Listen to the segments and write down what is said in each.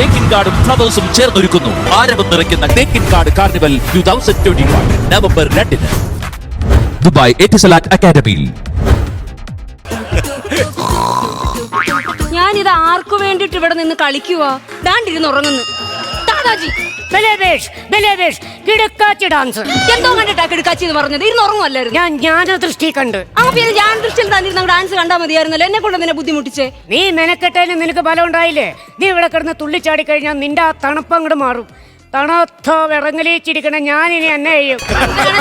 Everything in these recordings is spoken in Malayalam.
തേക്കിൻ കാർഡും ഫ്ലവേഴ്സും ചേർന്നൊരുക്കുന്നു. ആരവം നിറയ്ക്കുന്ന തേക്കിൻ card carnival two thousand twenty one November രണ്ടിന്. ദുബായ് എറ്റിസലാറ്റ് അക്കാദമിയിൽ. ഞാനിത് ആർക്കു വേണ്ടിട്ട് ഇവിടെ നിന്ന് കളിക്കുവാ? ദാണ്ടിരുന്ന് ഉറങ്ങുന്നു. ദാദാജി ബലേവേഷ് ബലേബേഷ് കിടക്കാച്ചി ഡാൻസ് എന്തോ കണ്ടിട്ടാ കിടക്കാച്ചി എന്ന് പറഞ്ഞത്? ഇരുന്ന് ഉറങ്ങുമല്ലായിരുന്നു ഞാൻ ജ്ഞാനദൃഷ്ടി കണ്ട്. ആ പിന്നെ ഞാൻ ദൃഷ്ടിയിൽ തന്നിരുന്ന ഡാൻസ് കണ്ടാ മതിയായിരുന്നല്ലോ. എന്നെ കൊണ്ട് നിന്നെ ബുദ്ധിമുട്ടിച്ചേ. നീ മെനക്കെട്ടതിന് നിനക്ക് ബലം ഉണ്ടായില്ലേ? നീ ഇവിടെ കിടന്ന് തുള്ളിച്ചാടി കഴിഞ്ഞാൽ നിന്റെ ആ തണുപ്പ് അങ്ങോട്ട് മാറും. തണുത്തോ വിറങ്ങലിച്ചിരിക്കണ ഞാൻ ഇനി എന്നെ ചെയ്യും.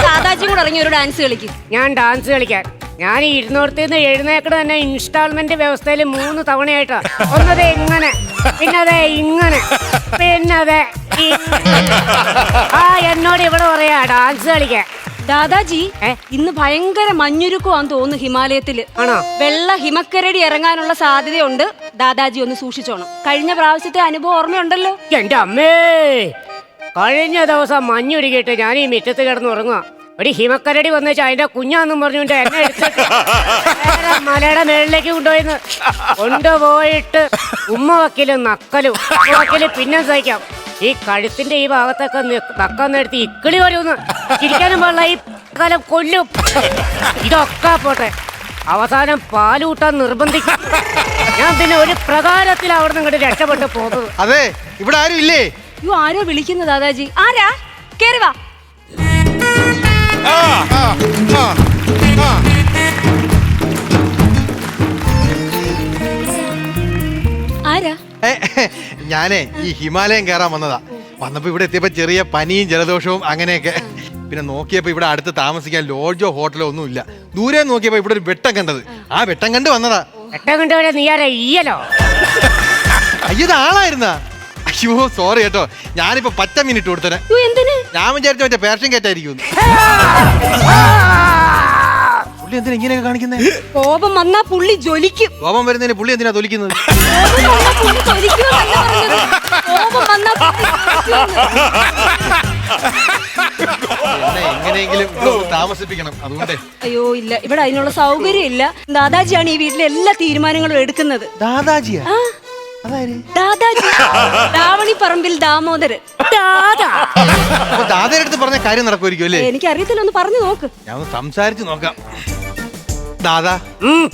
ദാദാജിയും കൂടെ ഇറങ്ങി ഒരു ഡാൻസ് കളിക്കും. ഞാൻ ഡാൻസ് കളിക്കാൻ. ഞാൻ ഇരുന്നോടത്ത് നിന്ന് എഴുന്നേക്കണ തന്നെ ഇൻസ്റ്റാൾമെന്റ് വ്യവസ്ഥയിൽ മൂന്ന് തവണയായിട്ടാ. ഒന്നതേ ഇങ്ങനെ പിന്നതേ ഇങ്ങനെ. പിന്നതേ ആ എന്നോട് ഇവിടെ പറയാ ഡാൻസ് കളിക്കാൻ. ദാദാജി? ഇന്ന് ഭയങ്കര മഞ്ഞുരുക്കുവാന്ന് തോന്നുന്നു ഹിമാലയത്തിൽ. ആണോ? വെള്ള ഹിമക്കരടി ഇറങ്ങാനുള്ള സാധ്യതയുണ്ട്. ദാദാജി ഒന്ന് സൂക്ഷിച്ചോണം. കഴിഞ്ഞ പ്രാവശ്യത്തെ അനുഭവം ഓർമ്മയുണ്ടല്ലോ? എന്റെ അമ്മേ! കഴിഞ്ഞ ദിവസം മഞ്ഞുരുകിയിട്ട് ഞാൻ ഈ മുറ്റത്ത് കിടന്ന് ഉറങ്ങുക ഒരു ഹിമക്കരടി വന്നേച്ചാ അതിന്റെ കുഞ്ഞാന്നും പറഞ്ഞുകൊണ്ട് എന്നെ എടുത്തിട്ട് നേരെ മലയുടെ മേളിലേക്ക് കൊണ്ടുപോയിന്ന്. കൊണ്ടുപോയിട്ട് ഉമ്മ വക്കിലും നക്കലും ഉമ്മ വക്കൽ പിന്നെ സഹിക്കാം. ഈ കഴുത്തിന്റെ ഈ ഭാഗത്തൊക്കെ തക്കം എടുത്ത് നേരത്ത് ഇക്കിളി വരുമെന്ന് ചിരിക്കാനും പാടില്ല. ഈ കാലം കൊല്ലും. ഇതൊക്കെ പോട്ടെ. അവസാനം പാലൂട്ടാൻ നിർബന്ധിക്കും ഞാൻ പിന്നെ ഒരു പ്രകാരത്തിൽ അവിടെ നിന്ന് ഇങ്ങോട്ട് രക്ഷപ്പെട്ട് പോകുന്നത്. അതെ ഇവിടെ ആരും ഇല്ലേ? യോ ആരോ വിളിക്കുന്നു ദാദാജി? ആരാ? കേറി വാ. ആ, ആ, ആ. ആരാ? ഞാനേ ഈ ഹിമാലയം കയറാൻ വന്നതാ. വന്നപ്പോൾ ഇവിടെ എത്തിയപ്പോ ചെറിയ പനിയും ജലദോഷവും അങ്ങനെയൊക്കെ. പിന്നെ നോക്കിയപ്പോൾ ഇവിടെ അടുത്ത് താമസിക്കാൻ ലോഡ്ജോ ഹോട്ടലോ ഒന്നും ഇല്ല ദൂരെ നോക്കിയപ്പോൾ ഇവിടെ ഒരു വെട്ടം കണ്ടത്. ആ വെട്ടം കണ്ട് വന്നതാ. വെട്ടം കണ്ട് നീ ആരാ? ഈയലോ? അയ്യത് ആളായിരുന്നാ? അയ്യോ സോറി കേട്ടോ. ഞാനിപ്പോ പച്ച മിനിറ്റ് കൊടുത്തനെ. ഞാൻ വിചാരിച്ച മറ്റേ പേർഷൻ കേറ്റായിരിക്കും പുള്ളി എന്തിനാ ഇങ്ങനെയൊക്കെ കാണിക്കുന്നേ? കോപം വന്നാ പുള്ളി ജ്വലിക്കും. കോപം വരുന്നതിന് പുള്ളി എന്തിനാ തൊലിക്കുന്നത് കോപം വന്നാ പുള്ളി ജ്വലിക്കുമെന്നല്ല പറഞ്ഞത്. കോപം വന്നാ പുള്ളി ജ്വലിക്കുമെന്ന്. എന്നെ എങ്ങനെയെങ്കിലും ഇവിടെ ഒന്ന് താമസിപ്പിക്കണം. അതുകൊണ്ടേ. അയ്യോ ഇല്ല. ഇവിടെ അതിനുള്ള സൗകര്യം ഇല്ല ദാദാജിയാണ് ഈ വീട്ടിലെ എല്ലാ തീരുമാനങ്ങളും എടുക്കുന്നത്. ദാദാജിയാ? ആ, ദാദാജി. ദാവണിപ്പറമ്പിൽ ദാമോദരൻ. ദാദാ. അപ്പൊ ദാദയുടെ അടുത്ത് പറഞ്ഞ കാര്യം നടക്കുമായിരിക്കും അല്ലേ? എനിക്ക് അറിയത്തില്ല ഒന്ന് പറഞ്ഞു നോക്ക്. ഞാൻ ഒന്ന് സംസാരിച്ച് നോക്കാം. ദാദാ ഉം,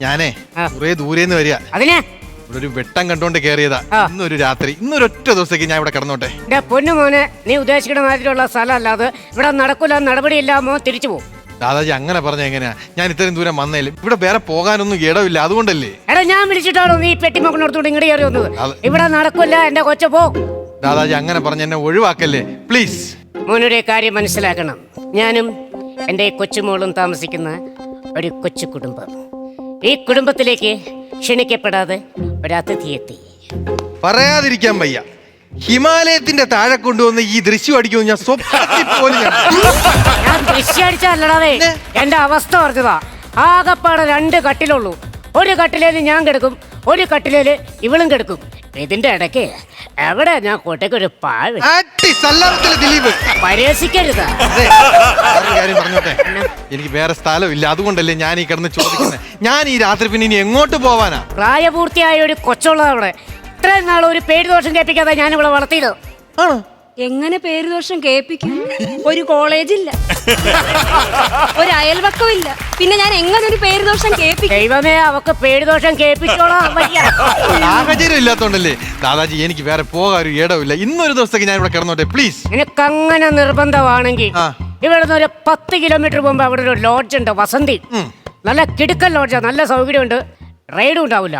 ഞാനേ ആ. കുറെ ദൂരേന്ന് വരിക. അതിനെ? ഇവിടെ ഒരു വെട്ടം കണ്ടോണ്ട് കേറിയതാ. ആ. ഇന്നൊരു രാത്രി ഇന്നൊരൊറ്റ ദിവസത്തേക്ക് ഞാൻ ഇവിടെ കിടന്നോട്ടെ. എന്റെ പൊന്നു മോനെ നീ ഉദ്ദേശിക്കുന്ന മാതിരിയുള്ള സ്ഥലമല്ലാതെ ഇവിടെ നടക്കൂല നടപടിയില്ല മോ തിരിച്ചു പോകും. ദാദാജി അങ്ങനെ പറഞ്ഞ എങ്ങനെയാ? ഞാൻ ഇത്രയും ദൂരം വന്നേലും ഇവിടെ വേറെ പോകാനൊന്നും ഇടവില്ല അതുകൊണ്ടല്ലേ? എടാ ഞാൻ വിളിച്ചിട്ടാണോ നീ പെട്ടിമക്കനോടത്തോട് ഇങ്ങോട്ട് കയറി വന്നത്? ഇവിടെ നടക്കില്ല എന്റെ കൊച്ച പോ. ദാദാജി അങ്ങനെ പറഞ്ഞ എന്നെ ഒഴിവാക്കല്ലേ? പ്ലീസ് മോനൊരു കാര്യം മനസ്സിലാക്കണം. ഞാനും എന്റെ കൊച്ചുമോളും താമസിക്കുന്ന ഒരു കൊച്ചു കുടുംബം. ഈ കുടുംബത്തിലേക്ക് ക്ഷണിക്കപ്പെടാതെ ഒരു അതിഥിയെത്തി പറയാതിരിക്കാൻ വയ്യ. ഹിമാലയത്തിന്റെ താഴെ കൊണ്ടുവന്ന് ഈ ദൃശ്യം അടിക്കുമെന്ന് ഞാൻ സ്വപ്നത്തിൽ പോലും ഞാൻ ഞാൻ ദൃശ്യടിച്ചല്ലടാവേ എന്റെ അവസ്ഥ പറഞ്ഞതാ. ആകപ്പാടെ രണ്ട് കട്ടിലുള്ളൂ. ഒരു കട്ടിലേൽ ഞാൻ കിടക്കും ഒരു കട്ടിലേൽ ഇവളും കിടക്കും. ഇതിന്റെ ഇടയ്ക്ക് എവിടെ ഞാൻ കോട്ടയ്ക്ക് ഒരു പാഴ് അട്ടി സല്ലാപത്തിലെ ദിലീപ്. പരിഹസിക്കരുത് അതെ, വേറൊരു കാര്യം പറഞ്ഞോട്ടെ? എനിക്ക് വേറെ സ്ഥലമില്ല. അതുകൊണ്ടല്ലേ ഞാൻ ഈ കിടന്ന് ചോദിക്കുന്നത് ഞാൻ ഈ രാത്രി പിന്നെ ഇനി എങ്ങോട്ട് പോവാനാ? പ്രായപൂർത്തിയായ ഒരു കൊച്ചുള്ള അവിടെ. ഇത്രയും നാൾ ഒരു പേര് ദോഷം കേൾപ്പിക്കാതെ ഞാൻ ഇവിടെ വളർത്തിയത്. ആണോ? എങ്ങനെ പേര് ദോഷം കേൾപ്പിക്കും? ഒരു കോളേജില്ല. ഒരു അയൽവക്കമില്ല പിന്നെ ഞാൻ എങ്ങനെ ഒരു പേര് ദോഷം കേൾപ്പിക്കും? ദൈവമേ അവക്ക് പേര് ദോഷം കേൾപ്പിച്ചോളാം വയ്യ സാഹചര്യം ഇല്ലാത്തോണ്ടല്ലേ? ദാദാജി എനിക്ക് വേറെ പോകാൻ ഒരു ഇടവില്ല ഇന്നൊരു ദിവസത്തേക്ക് ഞാൻ ഇവിടെ കിടന്നോട്ടെ പ്ലീസ്. നിനക്കങ്ങനെ നിർബന്ധമാണെങ്കിൽ ആ. ഇവിടുന്ന് ഒരു പത്ത് കിലോമീറ്റർ പോകുമ്പോ അവിടെ ഒരു ലോഡ്ജ് ഉണ്ട് വസന്തി. നല്ല കിടുക്കൻ ലോഡ്ജാ നല്ല സൗകര്യമുണ്ട്. റൈഡും ഉണ്ടാവില്ല.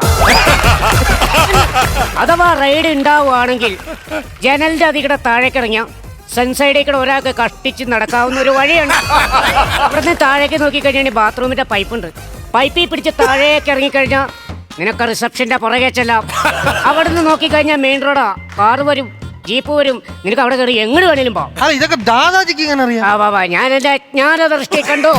അഥവാ റൈഡ് ഉണ്ടാവുകയാണെങ്കിൽ ജനലിന്റെ അതികിടെ താഴേക്ക് ഇറങ്ങിയ സൺസൈഡിൽ കൂടെ ഒരാൾക്ക് കഷ്ടിച്ച് നടക്കാവുന്ന ഒരു വഴിയുണ്ട്. അവിടുന്ന് താഴേക്ക് നോക്കിക്കഴിഞ്ഞാൽ ബാത്റൂമിന്റെ പൈപ്പുണ്ട്. പൈപ്പിൽ പിടിച്ച് താഴേക്ക് ഇറങ്ങിക്കഴിഞ്ഞാൽ നിനക്ക് റിസപ്ഷന്റെ പുറകെ ചെല്ലാം. അവിടുന്ന് നോക്കിക്കഴിഞ്ഞാൽ മെയിൻ റോഡാ. കാറ് വരും ജീപ്പ് വരും. നിനക്ക് അവിടെ കയറി എങ്ങോട്ട് വേണേലും പോവാം. ഇതൊക്കെ ദാദാജിക്ക് എങ്ങനെ അറിയാം? ആ വാ വാ. ഞാൻ എന്റെ ജ്ഞാനദൃഷ്ടി കണ്ടു?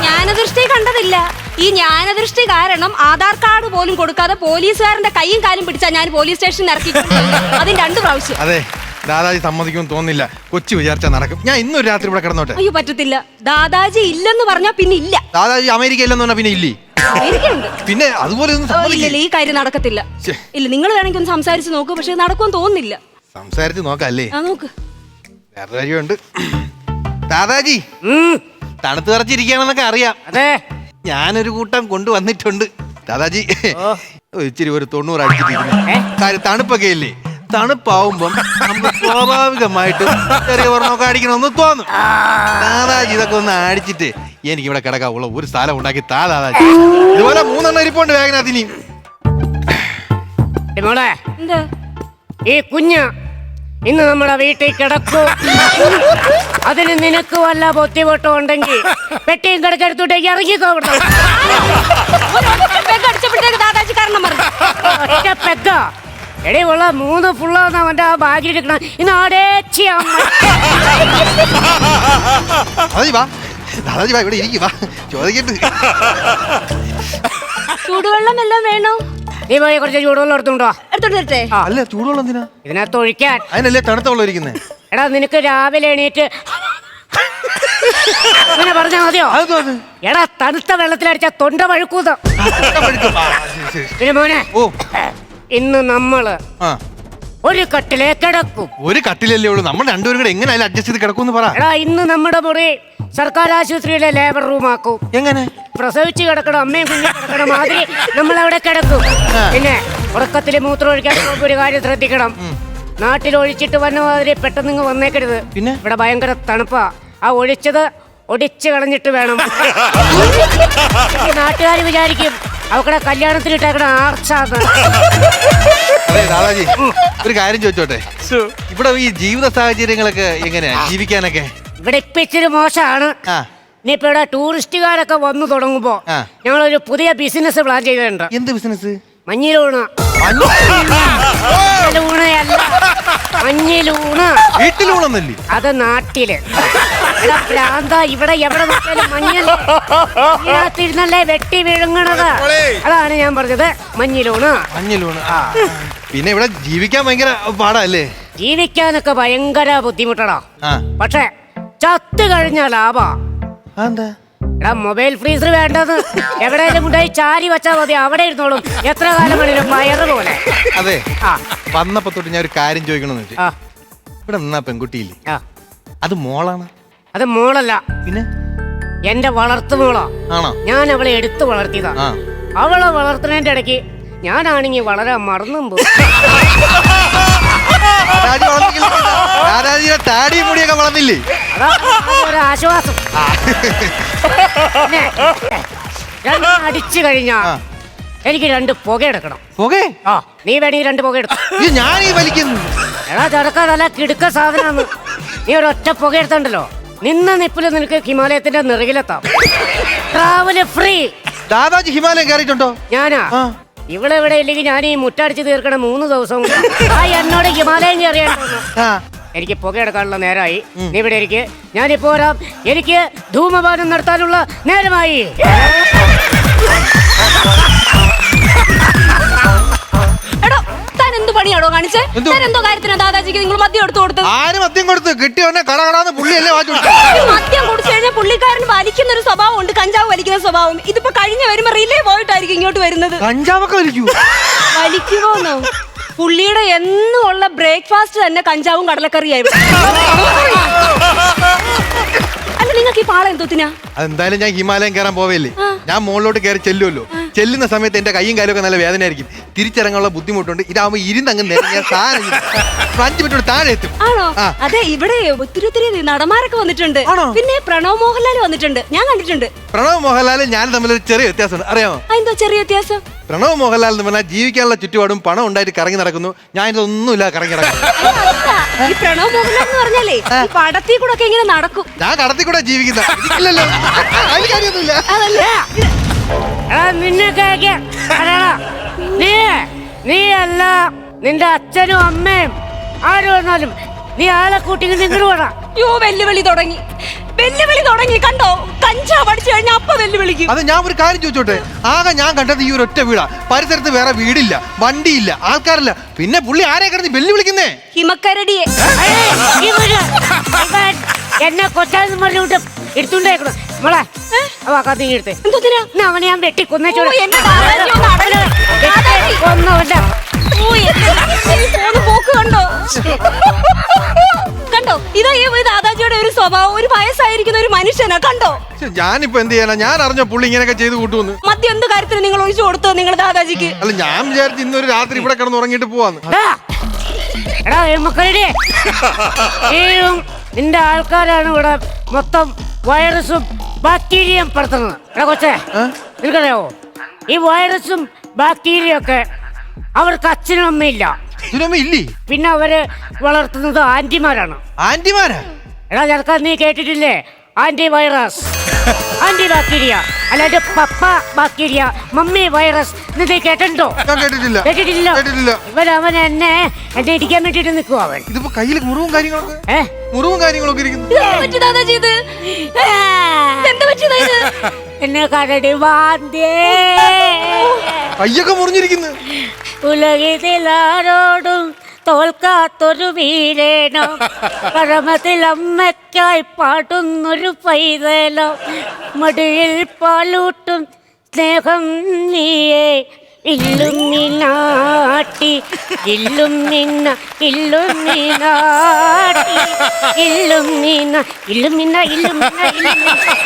ജ്ഞാനദൃഷ്ടി കണ്ടതില്ല. ഈ ജ്ഞാനദൃഷ്ടി കാരണം ആധാർ കാർഡ് പോലും കൊടുക്കാതെ പോലീസുകാരന്റെ കൈയും കാലും പിടിച്ചാ ഞാൻ പോലീസ് സ്റ്റേഷനിൽ ഇറക്കി അതിന് രണ്ടു പ്രാവശ്യം. അതെ ദാദാജി സമ്മതിക്കും തോന്നില്ല കൊച്ചു വിചാരിച്ചാൽ നടക്കും. ഞാൻ ഇന്നൊരു രാത്രി ഇവിടെ കിടന്നോട്ടെ? അയ്യോ പറ്റത്തില്ല. ദാദാജി ഇല്ലെന്ന് പറഞ്ഞാ പിന്നെ ഇല്ല. ദാദാജി അമേരിക്കയിലെന്ന് പറഞ്ഞാൽ പിന്നെ ഇല്ലേ? പിന്നെ അതുപോലെ ഇല്ല ഈ കാര്യം നടക്കത്തില്ല. ഇല്ല നിങ്ങൾ വേണമെങ്കിൽ ഒന്ന് സംസാരിച്ച് നോക്കൂ പക്ഷെ നടക്കുമെന്ന് തോന്നുന്നില്ല. സംസാരിച്ച് നോക്കല്ലേ? ആ നോക്ക്. വേറെ കാര്യമുണ്ട്. ദാദാജി തണുത്ത് നിറച്ചിരിക്കണെന്നൊക്കെ അറിയാം. അതെ. ഞാനൊരു കൂട്ടം കൊണ്ടുവന്നിട്ടുണ്ട്. ദാദാജി ഇച്ചിരി ഒരു തൊണ്ണൂറ് അടിച്ചിട്ടിരിക്കുന്നു? കാര്യം തണുപ്പൊക്കെ ഇല്ലേ? തണുപ്പാവുമ്പം നമുക്ക് സ്വാഭാവികമായിട്ടും ചെറിയ ഓർമ്മൊക്കെ അടിക്കണമെന്ന് തോന്നും. ദാദാജി ഇതൊക്കെ ഒന്ന് അടിച്ചിട്ട് എനിക്ക് ഇവിടെ കിടക്കാവുള്ള ഒരു സ്ഥലം ഉണ്ടാക്കി താ ദാദാജി. ഇതുപോലെ മൂന്നെണ്ണം ഇരിപ്പുണ്ട് വേഗനകത്ത് ഇനി എന്താ? ഈ കുഞ്ഞ് ഇന്ന് നമ്മുടെ വീട്ടിൽ കിടക്കും. അതിന് നിനക്ക് വല്ല ബുദ്ധിമുട്ടും ഉണ്ടെങ്കിൽ പെട്ടിയും കിടക്കെടുത്തോട്ടേക്ക് ഇറങ്ങിക്കോ ഇവിടുന്ന്. ഒരൊറ്റ ദാദാജി കാരണം പറഞ്ഞു ഒറ്റ പെഗ്ഗ എടി ഉള്ള മൂന്ന് ഫുള്ളാന്ന് അവന്റെ ആ ബാഗിൽ ഇരിക്കണം. ഇന്ന് ആടേച്ചി അമ്മ. ദാദാജി വാ. ദാദാജി വാ ഇവിടെ ഇരിക്കും വാ. ചോദിക്കട്ട്. ചൂടുവെള്ളം എല്ലാം വേണോ? നീ പോയി കുറച്ച് ചൂടുവെള്ളം എടുത്തുണ്ടോ എടുത്തോണ്ട് അല്ല ചൂടുവെള്ളം എന്തിനാ? ഇതിനകത്ത് ഒഴിക്കാൻ. അതിനല്ലേ തണുത്ത വെള്ളം ഇരിക്കുന്നത് എടാ നിനക്ക് രാവിലെ എണീറ്റ് അങ്ങനെ പറഞ്ഞാ മതിയോ? അതെന്തോ അത്? എടാ തണുത്ത വെള്ളത്തിലടിച്ച തൊണ്ട വഴുക്കൂത. പിന്നെ മോനെ ഓ. ഇന്ന് നമ്മൾ ആ. ഒരു കട്ടിലേ കിടക്കും. ഒരു കട്ടിലല്ലേ ഉള്ളൂ. നമ്മൾ രണ്ടുപേരും കൂടെ എങ്ങനെ അഡ്ജസ്റ്റ് ചെയ്ത് കിടക്കുമെന്ന് പറ. എടാ ഇന്ന് നമ്മുടെ മുറി സർക്കാർ ആശുപത്രിയിലെ ലേബർ റൂം ആക്കും എങ്ങനെ? പ്രസവിച്ച് കിടക്കണം അമ്മയും കുഞ്ഞും കിടക്കണം മാതിരി നമ്മൾ അവിടെ കിടക്കും പിന്നെ ഉറക്കത്തിൽ മൂത്രം ഒഴിക്കാൻ ഒരു കാര്യം ശ്രദ്ധിക്കണം. നാട്ടിൽ ഒഴിച്ചിട്ട് വന്ന മാതിരി പെട്ടെന്ന് ഇങ്ങ് വന്നേക്കരുത്. പിന്നെ? ഇവിടെ ഭയങ്കര തണുപ്പാ. ആ ഒഴിച്ചത് ഒടിച്ചു കളഞ്ഞിട്ട് വേണം. നാട്ടുകാർ വിചാരിക്കും അവക്കടെ കല്യാണത്തിൽ ഇട്ടേക്കണ ആർച്ചാന്ന്. അതെ ദാദാജി ഒരു കാര്യം ചോദിച്ചോട്ടെ? ഇവിടെ ഈ ജീവിത സാഹചര്യങ്ങളൊക്കെ എങ്ങനെയാ? ജീവിക്കാനൊക്കെ? ഇവിടെ ഇപ്പൊ ഇച്ചിരി മോശമാണ്. ആ. ഇനിയിപ്പോ ഇവിടെ ടൂറിസ്റ്റുകാരൊക്കെ വന്നു തുടങ്ങുമ്പോ ആ. ഞങ്ങളൊരു പുതിയ ബിസിനസ് പ്ലാൻ ചെയ്തിട്ടുണ്ട്. എന്ത് ബിസിനസ്? മഞ്ഞിലൂണ് മഞ്ഞിലൂണയല്ല മഞ്ഞിലൂണ് വീട്ടിലൂണെന്നല്ലേ അത് നാട്ടിൽ. ഇവിടെ ഇവിടെ എവിടെ നോക്കിയാലും ഇതിനകത്തിരുന്നല്ലേ വെട്ടി വിഴുങ്ങണത്. അതാണ് ഞാൻ പറഞ്ഞത്. മഞ്ഞിലൂണ് മഞ്ഞിലൂണ് ആ. പിന്നെ ഇവിടെ ജീവിക്കാൻ ഭയങ്കര പാടല്ലേ ജീവിക്കാനൊക്കെ ഭയങ്കര ബുദ്ധിമുട്ടടാ ആ. പക്ഷേ ചത്ത് കഴിഞ്ഞാൽ ലാഭാ. എന്താ എടാ മൊബൈൽ ഫ്രീസർ വേണ്ടത്. എവിടെയെങ്കിലും കൊണ്ടുപോയി ചാരി വെച്ചാൽ മതി. അവിടെ ഇരുന്നോളും. എത്ര കാലം വേണേലും വയറ് പോലെ. അതെ. ആ. വന്നപ്പോ തൊട്ട് ഞാൻ ഒരു കാര്യം ചോദിക്കണമെന്ന് വെച്ചു. ആ. ഇവിടെ നിന്നാ പെൺകുട്ടിയില്ലേ? ആ. അത് മോളാണ്? അത് മോളല്ല. പിന്നെ? എന്റെ വളർത്തു മോളാ. ആണോ? ഞാൻ അവളെ എടുത്തു വളർത്തിയതാ. ആ. അവളെ വളർത്തുന്നതിന്റെ ഇടയ്ക്ക് ഞാനാണെങ്കിൽ വളരെ മറന്നും പോയി. ദാദാജി വളർന്നില്ല. താടിയും മുടിയൊക്കെ വളർന്നില്ലേ? അതാ ഒരു ആശ്വാസം പിന്നെ രണ്ട് അടിച്ചു കഴിഞ്ഞാ ആ. എനിക്ക് രണ്ട് പുക എടുക്കണം. പുക? ആ നീ വേണമെങ്കിൽ രണ്ട് പുക എടുക്കും ഇത് ഞാൻ ഈ വലിക്കുന്നു. എടാ ചെറുക്ക നല്ല കിടുക്ക സാധനമാണ് നീ ഒരു ഒറ്റ പുക എടുത്തണ്ടല്ലോ? നിന്ന നിപ്പിൽ നിനക്ക് ഹിമാലയത്തിന്റെ നിറകിലെത്താം. ട്രാവൽ ഫ്രീ ദാദാജി ഹിമാലയം കയറിയിട്ടുണ്ടോ? ഞാനാ? ആ. ഇവിടെ ഇവിടെ ഇല്ലെങ്കിൽ ഞാൻ ഈ മുറ്റടിച്ച് തീർക്കണ മൂന്ന് ദിവസം ആ എന്നോട് ഹിമാലയം കയറിയാൻ എനിക്ക് പുകയെടുക്കാനുള്ള നേരമായി നീ ഇവിടെ ഞാൻ ഞാനിപ്പോ വരാം. എനിക്ക് ധൂമപാനം നടത്താനുള്ള നേരമായി. പണിയാണോ കാണിച്ചേ? എന്ത്? താൻ എന്തോ കാര്യത്തിനാ ദാദാജിക്ക് നിങ്ങൾ മദ്യം എടുത്തു കൊടുത്തത് ആര് മദ്യം കൊടുത്ത്? കിട്ടിയവനെ കടകടാന്ന് പുള്ളിയല്ലേ ഈ മദ്യം കുടിച്ചു കഴിഞ്ഞാൽ പുള്ളിക്കാരൻ വലിക്കുന്ന ഒരു സ്വഭാവം ഉണ്ട് കഞ്ചാവ് വലിക്കുന്ന സ്വഭാവം. ഇതിപ്പോ കഴിഞ്ഞ വരുമ്പോ റിലേ പോയിട്ടായിരിക്കും ഇങ്ങോട്ട് വരുന്നത്. കഞ്ചാവൊക്കെ വലിക്കൂ. വലിക്കുമോന്നോ പുള്ളിയുടെ എന്നും ഉള്ള ബ്രേക്ക്ഫാസ്റ്റ് തന്നെ കഞ്ചാവും കടലക്കറിയായിരുന്നു അല്ല നിങ്ങൾക്ക് ഈ പാളം എന്തോത്തിനാ അതെന്തായാലും ഞാൻ ഹിമാലയം കയറാൻ പോവേല്ലേ? ഞാൻ മുകളിലോട്ട് കയറി ചെല്ലുമല്ലോ ചെല്ലുന്ന സമയത്ത് എന്റെ കൈയും കാലും ഒക്കെ നല്ല വേദനയായിരിക്കും. തിരിച്ചിറങ്ങാനുള്ള ബുദ്ധിമുട്ടുണ്ട്. ഇതാവുമ്പോ ഇരുന്നങ്ങ് നിറഞ്ഞ സാധനം അഞ്ചു മിനിറ്റ് താഴെ എത്തും. ആണോ? ആ. അതെ ഇവിടെ ഒത്തിരി ഒത്തിരി നടന്മാരൊക്കെ വന്നിട്ടുണ്ട്. ആണോ? പിന്നെ പ്രണവ് മോഹൻലാൽ വന്നിട്ടുണ്ട്. ഞാൻ കണ്ടിട്ടുണ്ട്. പ്രണവ് മോഹൻലാലും ഞാൻ തമ്മിൽ ഒരു ചെറിയ വ്യത്യാസമുണ്ട്. അറിയാമോ? ആ, എന്തോ ചെറിയ വ്യത്യാസം? പ്രണവ് മോഹൻലാൽ എന്ന് പറഞ്ഞാൽ ജീവിക്കാനുള്ള ചുറ്റുപാടും പണം ഉണ്ടായിട്ട് കറങ്ങി നടക്കുന്നു. ഞാൻ ഇതൊന്നുമില്ല കറങ്ങി നടക്കുന്നു. അതല്ല, ഈ പ്രണവ് മോഹൻലാൽ എന്ന് പറഞ്ഞാലേ ഈ പടത്തിൽ കൂടെ ഒക്കെ ഇങ്ങനെ നടക്കും. ഞാൻ കടത്തി കൂടെ ജീവിക്കുന്ന. ഇല്ലല്ലോ അതിന് കാര്യമൊന്നുമില്ല. അതല്ല. നിന്നെ കേക്ക്. നീ നീ അല്ല നിന്റെ അച്ഛനും അമ്മയും ആര് വന്നാലും നീ ആളെ കൂട്ടി നിങ്ങോട്ട് വേണം യോ വെല്ലുവിളി തുടങ്ങി. വെല്ലുവിളി തുടങ്ങി കണ്ടോ? കഞ്ചാവ് അടിച്ചു കഴിഞ്ഞാൽ അപ്പൊ വെല്ലുവിളിക്കും. അത് ഞാൻ ഒരു കാര്യം ചോദിച്ചോട്ടെ? ആകെ ഞാൻ കണ്ടത് ഈ ഒരു ഒറ്റ വീടാ. പരിസരത്ത് വേറെ വീടില്ല വണ്ടിയില്ല ആൾക്കാരില്ല. പിന്നെ പുള്ളി ആരെ കിടന്ന് വെല്ലുവിളിക്കുന്നേ? ഹിമക്കരടിയെ. എന്നെ കൊച്ചാന്ന് പറഞ്ഞുകൊണ്ട് എടുത്തുണ്ടേക്കണം മോളെ കത്തിഞ്ഞെടുത്ത് എന്തോത്തിനാ? അവനെ ഞാൻ വെട്ടി അടങ്ങ്. കൊന്നവന്റെ കണ്ടോ? കണ്ടോ? ഇതാ ഈ ദാദാജിയുടെ ഒരു സ്വഭാവം. ഒരു വയസ്സായിരിക്കുന്ന ഒരു മനുഷ്യനാ. കണ്ടോ? ഞാനിപ്പോ എന്ത് ചെയ്യാനാ? ഞാൻ അറിഞ്ഞ പുള്ളി ഇങ്ങനെയൊക്കെ ചെയ്ത് കൂട്ടുമെന്ന് മദ്യം എന്ത് കാര്യത്തിന് നിങ്ങൾ ഒഴിച്ചു കൊടുത്തത് നിങ്ങൾ ദാദാജിക്ക്? അല്ല ഞാൻ വിചാരിച്ചു ഇന്നൊരു രാത്രി ഇവിടെ കിടന്ന് ഉറങ്ങിയിട്ട് പോവാന്ന്. എടാ, എടാ മക്കളുടെ നിന്റെ ആൾക്കാരാണ് ഇവിടെ മൊത്തം വൈറസും ബാക്ടീരിയയും പടർത്തുന്നത്. എടാ കൊച്ചേ നിനക്കറിയാവോ? ഈ വൈറസും ബാക്ടീരിയ ഒക്കെ അവർക്ക് അച്ഛനും അമ്മയില്ല ഇതിനൊന്നും ഇല്ലേ? പിന്നെ അവർ വളർത്തുന്നത് ആന്റിമാരാണ് ആന്റിമാരാ എടാ ചെറുക്കാൻ നീ കേട്ടിട്ടില്ലേ? ആന്റി വൈറസ് ആന്റി ബാക്ടീരിയ അല്ലാണ്ട് പപ്പ ബാക്ടീരിയ മമ്മി വൈറസ് നിന്നെ കേട്ടിട്ടുണ്ടോ? ഞാൻ കേട്ടിട്ടില്ല. കേട്ടിട്ടില്ല. കേട്ടിട്ടില്ല. ഇവൻ അവൻ എന്നെ എന്നെ ഇടിക്കാൻ വേണ്ടിട്ട് നിൽക്കുക അവൻ. ഇതിപ്പോ കയ്യിൽ മുറിവും കാര്യങ്ങളൊക്കെ? ഏ? മുറിവും കാര്യങ്ങളൊക്കെ ഇരിക്കുന്നു. എന്നെ കരടി വാന്തേ. കയ്യൊക്കെ മുറിഞ്ഞിരിക്കുന്നു. ഉലകത്തിലാരോടും തോൽക്കാത്തൊരു വീരേണം പരമത്തിൽ അമ്മയ്ക്കായി പാടുന്നൊരു പൈതലോ. മടിയിൽ പാലൂട്ടും സ്നേഹം നീയേ. ഇല്ലും നാട്ടി. ഇല്ലും നിന്ന ഇല്ലും നാട്ടി. ഇല്ലും നിന്ന ഇല്ലും നിന്ന ഇല്ലും നിന്ന ഇല്ലും നിന്ന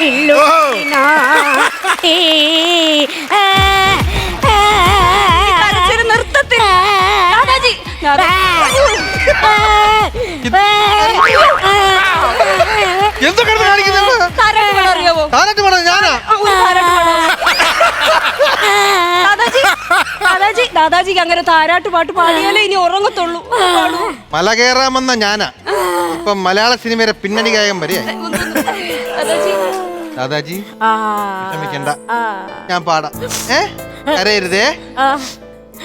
ഇല്ലും നാട്ടി. ആ, ആ, കരച്ചിൽ നിർത്തത്തില്ല. എന്തൊക്കെ കാണിക്കുന്നത് അറിയാവോ? താരാട്ട് പാടാൻ ഞാനാ. ആ. ദാദാജി ദാദാജി ദാദാജിക്ക് അങ്ങനെ താരാട്ട് പാട്ട് പാടിയാലേ ഇനി ഉറങ്ങത്തുള്ളൂ. പാടൂ. മല കയറാമെന്ന ഞാനാ. ഇപ്പൊ മലയാള സിനിമയുടെ പിന്നണി ഗായകൻ വരെ ദാദാജി ദാദാജി. ക്ഷമിക്കണ്ട ഞാൻ പാടാം. ഏ? കരയരുതേ. ചാഞ്ചാടി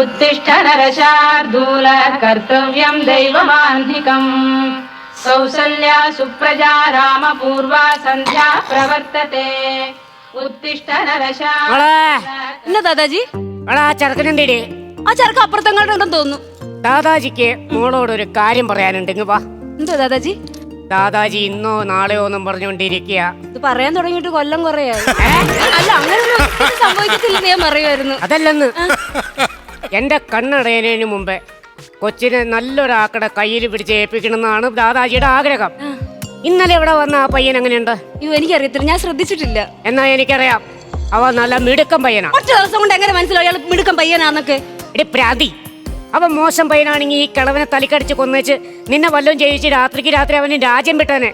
उत्तिष्ठ नरशार्दूल कर्तव्यं दैवमाह्निकम् कौसल्या सुप्रजा रामपूर्वा सन्ध्या प्रवर्तते उत्तिष्ठ नरशार्दूल മോളെ എന്നാ ദാദാജി എടാ ചെറുക്കനെന്തേടി ആ ചെറുക്ക അപ്പുറത്തെങ്ങാണ്ട് ഉണ്ടെന്ന് തോന്നുന്നു ദാദാജിക്ക് മോളോട് ഒരു കാര്യം പറയാനുണ്ട് ഇങ്ങ് വാ എന്താ ദാദാജി ദാദാജി ഇന്നോ നാളെയോ എന്നും പറഞ്ഞുകൊണ്ടിരിക്കുക ഇത് പറയാൻ തുടങ്ങിയിട്ട് കൊല്ലം കുറയായി അല്ല അങ്ങനെ സംഭവിക്കത്തില്ലെന്ന് ഞാൻ പറയുമായിരുന്നു അതല്ലെന്ന് എന്റെ കണ്ണടയതിനു മുമ്പേ കൊച്ചിനെ നല്ലൊരാക്കടെ കയ്യിൽ പിടിച്ച് ഏൽപ്പിക്കണമെന്നാണ് ദാദാജിയുടെ ആഗ്രഹം. ഇന്നലെ ഇവിടെ വന്ന ആ പയ്യൻ എങ്ങനെയുണ്ട്? അയ്യോ എനിക്കറിയത്തില്ല. ഞാൻ ശ്രദ്ധിച്ചിട്ടില്ല. എന്നാ എനിക്കറിയാം. അവ നല്ല മിടുക്കം പയ്യനാണ് കുറച്ച് ദിവസം കൊണ്ട് എങ്ങനെ മനസ്സിലായി? അയാൾ മിടുക്കം പയ്യനാന്നൊക്കെ. എടി പ്രാതി അവൻ മോശം പയ്യനാണെങ്കിൽ ഈ കിളവനെ തലിക്കടിച്ച് കൊന്നേച്ച് നിന്നെ വല്ലതും ചെയ്യിച്ച് രാത്രിക്ക് രാത്രി അവന് രാജ്യം വിട്ടനെ.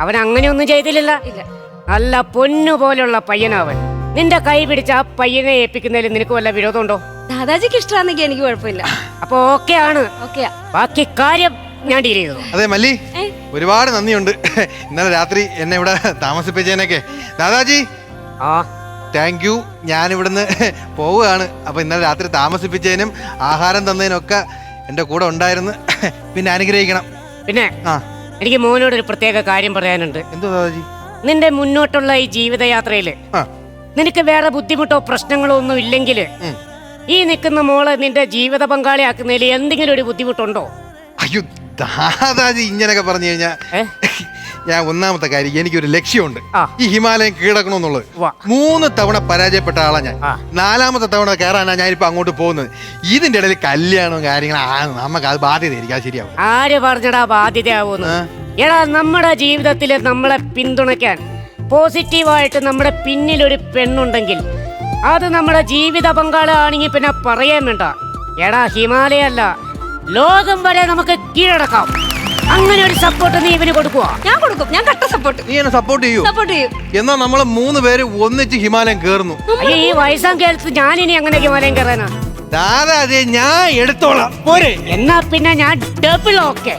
അവൻ അങ്ങനെയൊന്നും ചെയ്തില്ല. നല്ല പൊന്നു പോലുള്ള പയ്യനാവൻ നിന്റെ കൈ പിടിച്ച ആ പയ്യനെ ഏൽപ്പിക്കുന്നതിൽ നിനക്ക് വല്ല വിരോധമുണ്ടോ? ദാദാജിക്ക് ഇഷ്ടമാണെങ്കിൽ എനിക്ക് കുഴപ്പമില്ല. അപ്പൊ ഓക്കെ ആണ്. ഓക്കെയാ ബാക്കി കാര്യം ഞാൻ ഡീൽ ചെയ്തു. അതെ മല്ലി? ഒരുപാട് നന്ദിയുണ്ട്. ഇന്നലെ രാത്രി എന്നെ ഇവിടെ താമസിപ്പിച്ചതിനൊക്കെ. ദാദാജി. ആ. താങ്ക് യു ഞാൻ ഇവിടുന്ന് പോവുകയാണ്. അപ്പൊ ഇന്നലെ രാത്രി താമസിപ്പിച്ചതിനും ആഹാരം തന്നതിനൊക്കെ എന്റെ കൂടെ ഉണ്ടായിരുന്നു. പിന്നെ അനുഗ്രഹിക്കണം. പിന്നെ ആ. എനിക്ക് മോനോട് ഒരു പ്രത്യേക കാര്യം പറയാനുണ്ട്. എന്തോ ദാദാജി? നിന്റെ മുന്നോട്ടുള്ള ഈ ജീവിതയാത്രയിൽ നിനക്ക് വേറെ ബുദ്ധിമുട്ടോ പ്രശ്നങ്ങളോ ഒന്നും ഇല്ലെങ്കിൽ. ഈ നിൽക്കുന്ന മോളെ നിന്റെ ജീവിത പങ്കാളിയാക്കുന്നതിൽ എന്തെങ്കിലും ഒരു ബുദ്ധിമുട്ടുണ്ടോ അയ്യോ ദാദാജി ഇങ്ങനെയൊക്കെ പറഞ്ഞു കഴിഞ്ഞാൽ ഏ? ഞാൻ ഒന്നാമത്തെ കാര്യം എനിക്കൊരു ലക്ഷ്യമുണ്ട് ആ. ഈ ഹിമാലയം കീഴടക്കണമെന്നുള്ളത് വാ. മൂന്ന് തവണ പരാജയപ്പെട്ട ആളാ ഞാൻ ആ. നാലാമത്തെ തവണ കയറാനാ ഞാനിപ്പോ അങ്ങോട്ട് പോകുന്നത് ഇതിന്റെ ഇടയിൽ കല്യാണവും കാര്യങ്ങളും നമുക്ക് അത് ബാധ്യതയായിരിക്കും അത് ശരിയാവും ആര് പറഞ്ഞടാ ബാധ്യതയാവൂന്ന് ആ. എടാ നമ്മുടെ ജീവിതത്തിൽ നമ്മളെ പിന്തുണയ്ക്കാൻ പോസിറ്റീവായിട്ട് നമ്മുടെ പിന്നിൽ ഒരു പെണ്ണുണ്ടെങ്കിൽ അത് നമ്മുടെ ജീവിത പങ്കാളിയാണെങ്കിൽ പിന്നെ പറയാൻ വേണ്ട. എടാ ഹിമാലയല്ല. ലോകം വരെ നമുക്ക് കീഴടക്കാം. അങ്ങനെ ഒരു സപ്പോർട്ട് നീ ഇവന് കൊടുക്കുക ഞാൻ കൊടുക്കും. ഞാൻ കട്ട സപ്പോർട്ട് നീ എന്നെ സപ്പോർട്ട് ചെയ്യൂ. സപ്പോർട്ട് ചെയ്യൂ. എന്നാ നമ്മൾ മൂന്ന് പേര് ഒന്നിച്ച് ഹിമാലയം കേറുന്നു. അയ്യോ ഈ വയസ്സാം കേൾത്ത് ഞാൻ ഇനി അങ്ങനെ ഹിമാലയം കയറാനാ ദേ ഞാൻ എടുത്തോളാം. പോരെ. എന്നാ പിന്നെ ഞാൻ ഡബിൾ ഓക്കെ